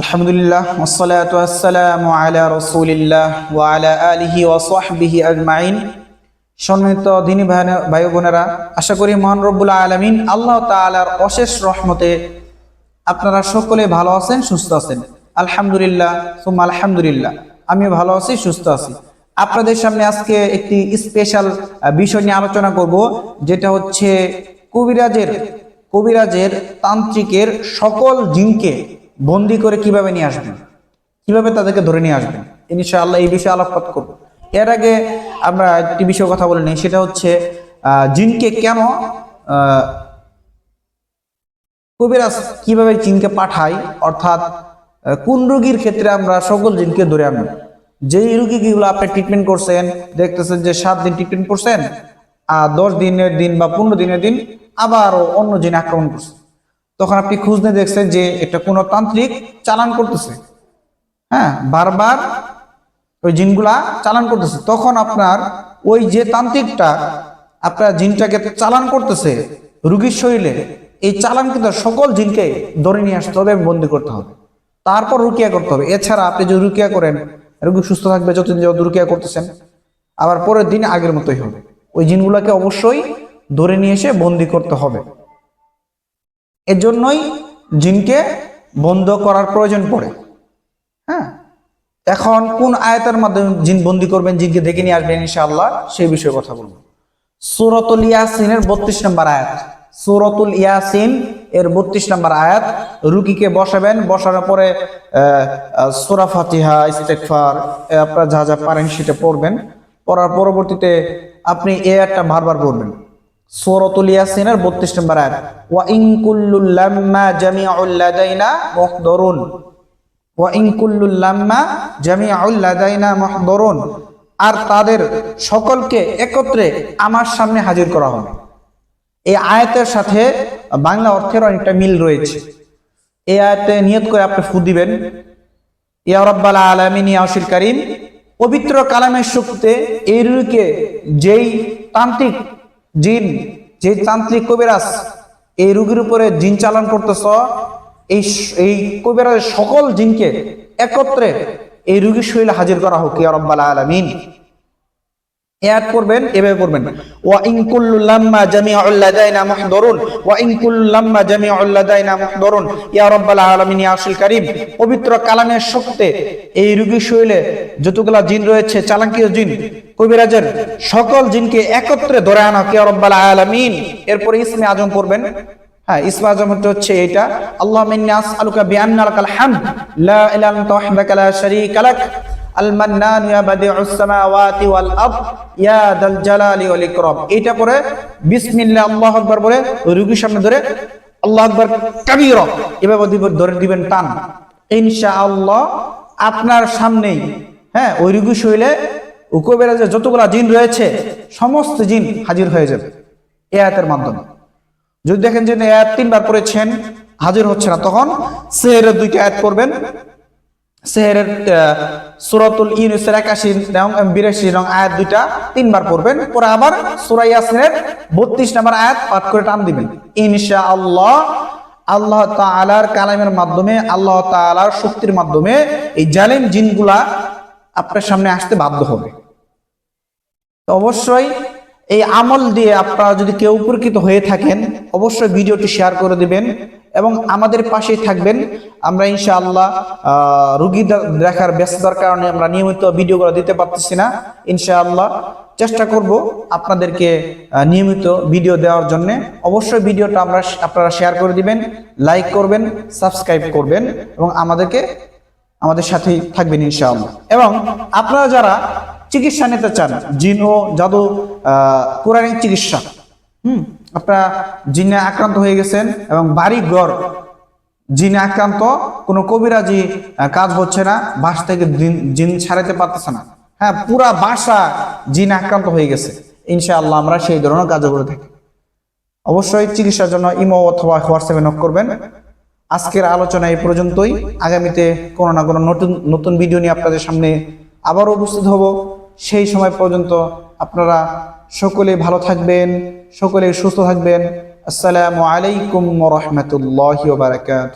আলহামদুলিল্লাহ আসসালামু আলা রসুলিল্লাহ ওয়া আলা আলিহি ওয়া সাহবিহি আজমাইন। সম্মানিত দিনী ভাই- ভাই বোনেরা আশা করি মহান রব্বুল আলমিন আল্লাহ তাআলার অশেষ রহমতে আপনারা সকলে ভালো আছেন, সুস্থ আছেন। আলহামদুলিল্লাহ, সুম্মা আলহামদুলিল্লাহ আমি ভালো আছি, সুস্থ আছি। আপনাদের সামনে আজকে একটি স্পেশাল বিষয় নিয়ে আলোচনা করব, যেটা হচ্ছে কবিরাজের কবিরাজের তান্ত্রিকের সকল জিনকে বন্দি করে কীভাবে নিয়ে আসবেন? কীভাবে তাদেরকে ধরে নিয়ে আসবেন? ইনশাআল্লাহ এই বিষয়ে আলোকপাত করব। এর আগে আমরা একটি বিষয়ে কথা বলে নিই, সেটা হচ্ছে জিনকে কেন কবিরাজ কীভাবে জিনকে পাঠায়, অর্থাৎ কোন রোগীর ক্ষেত্রে আমরা সকল জিনকে ধরে আনব? যেই রুগীগুলো আপনি ট্রিটমেন্ট করছেন, দেখতেছেন যে সাত দিন ট্রিটমেন্ট করছেন, আর দশ দিনের দিন বা পনেরো দিনের দিন আবারও অন্য জিন আক্রমণ করছে। তখন আপনি খুঁজতে দেখছেন যে এটা কোনো তান্ত্রিক চালান করতেছে। হ্যাঁ বারবার ওই জিনগুলা চালান করতেছে। তখন আপনার ওই যে তান্ত্রিকটা আপনার জিনটাকে চালান করতেছে রুগীর শরীরে, এই চালান কিন্তু সকল জিনকে ধরে নিয়ে আসতে হবে বন্দি করতে হবে। তারপর রুকিয়া করতে হবে। এছাড়া আপনি যদি রুকিয়া করেন, রুগী সুস্থ থাকবে, যতদিন যত রুকিয়া করতেছেন, আবার পরের দিন আগের মতোই হবে। ওই জিনগুলাকে অবশ্যই ধরে নিয়ে এসে বন্দি করতে হবে। এর জন্যই জিনকে বন্ধ করার প্রয়োজন পড়ে। হ্যাঁ? এখন কোন আয়াতের মাধ্যমে জিন বন্দি করবেন, জিনকে দেখে নিয়ে আসবেন, ইনশাআল্লাহ সেই বিষয়ে কথা বলব। সুরতুল ইয়াসিনের বত্রিশ নম্বর আয়াত। সুরতুল ইয়াসিন এর বত্রিশ নম্বর আয়াত। রুগীকে বসাবেন, বসার পরে সুরা ফাতিহা ইস্তেকফার আপনারা যা যা পারেন সেটা পড়বেন। পড়ার পরবর্তীতে আপনি এ আয়াতটা বারবার পড়বেন। সূরাতুল ইয়াসিনের 32 নম্বর আয়াত, ওয়া ইন কুল্লুল লাম্মা জামিউল লাদাইনা মুহদারুন। ওয়া ইন কুল্লুল লাম্মা জামিউল লাদাইনা মুহদারুন। আর তাদের সকলকে একত্রে আমার সামনে হাজির করা হবে। এই আয়াতের সাথে বাংলা অর্থের অনেকটা মিল রয়েছে। এই আয়াতে নিয়ত করে আপনি ফু দিবেন, ইয়া রব্বাল আলামিন, ইয়া আশির কারীম, পবিত্র কালামের শক্তিতে এই রুকে যেই তান্ত্রিক জিন, যে তান্ত্রিক কবিরাজ এই রুগীর উপরে জিন চালান করতেছ, এই এই কবিরাজের সকল জিনকে একত্রে এই রুগীর শৈলে হাজির করা হোক, ইয়া আলামিন। করবেন এভাবে করবেন ওয়া লাম্মা জামিউল লাদাইনা ওয়া লাম্মা জামিউল লাদাইনা ইয়া রাব্বাল আলামিন, ইয়া আরশিল কারীম। পবিত্র কালামের এই শরীরে যতগুলা জিন রয়েছে জিন, কবিরাজের সকল জিনকে একত্রে ধরে আনা কে রব্বাল আলামিন। এরপরে ইসমে আজম করবেন হ্যাঁ ইসমে আজম হচ্ছে এটা আল্লাহ মিন্নি আসআলুকা বিআন্না লাকাল হামদ, লা ইলাহা ইল্লা আনতা ওয়াহদাকা লা শারীকা লাক। আল-মান্নান, ইয়া বাদিউস সামাওয়াতি ওয়াল আরদ, ইয়া দাল জালালি এটা পরে বিসমিল্লাহ, আল্লাহু আকবার বলে রোগীর সামনে ধরে আল্লাহু আকবার কাবীরা। এভাবে ধরে দিবেন টান। ইনশাআল্লাহ আপনার সামনেই হ্যাঁ ওই রোগী শরীরে উকবেরা যে যতগুলা জিন রয়েছে, সমস্ত জিন হাজির হয়ে যাবে এই আয়াতের মাধ্যমে। যদি দেখেন যে আয়াত তিনবার পড়েছেন, হাজির হচ্ছে না, তখন সেহেরের দুইটা আয়াত করবেন সেহেরের সুরাতুল ইউনুসের একাশি এবং বিরাশি রং আয়াত দুইটা তিনবার পড়বেন। পরে আবার সুরা ইয়াসিনের বত্রিশ নম্বর আয়াত পাঠ করে টান দিবেন। ইনশা আল্লাহ আল্লাহ তাআলার কালামের মাধ্যমে, আল্লাহ তাআলার শক্তির মাধ্যমে এই জালেম জিনগুলা আপনার সামনে আসতে বাধ্য হবে। অবশ্যই এই আমল দিয়ে আপনারা যদি কেউ উপকৃত হয়ে থাকেন, অবশ্যই ভিডিওটি শেয়ার করে দিবেন। এবং আমাদের পাশেই থাকবেন। আমরা ইনশাআল্লাহ রুগী দেখার ব্যস্ততার কারণে আমরা নিয়মিত ভিডিওগুলো দিতে পারতেছি না। ইনশাআল্লাহ চেষ্টা করব আপনাদেরকে নিয়মিত ভিডিও দেওয়ার জন্য। অবশ্যই ভিডিওটা আমরা আপনারা শেয়ার করে দিবেন লাইক করবেন সাবস্ক্রাইব করবেন এবং আমাদেরকে আমাদের সাথেই থাকবেন ইনশাআল্লাহ। এবং আপনারা যারা চিকিৎসা নিতে চান জিন ও জাদু আহ, কোরআনিক চিকিৎসা হুম আপনারা জিনে আক্রান্ত হয়ে গেছেন এবং বাড়ি ঘর, জিনে আক্রান্ত, কোনো কবিরাজি কাজ হচ্ছে না, বাস থেকে জিন ছাড়াতে পারতেছে না। হ্যাঁ পুরা বাসা জিনে আক্রান্ত হয়ে গেছে। ইনশাআল্লাহ আমরা সেই ধরনের কাজ করে থাকি। অবশ্যই চিকিৎসার জন্য ইমো অথবা হোয়াটসঅ্যাপে নক করবেন। আজকের আলোচনা এই পর্যন্তই। আগামীতে কোনো না কোনো নতুন নতুন ভিডিও নিয়ে আপনাদের সামনে আবারও উপস্থিত হব। সেই সময় পর্যন্ত আপনারা সকলে ভালো থাকবেন। সকলে সুস্থ থাকবেন। আসসালামু আলাইকুম রহমতুল্লাহ বারাকাত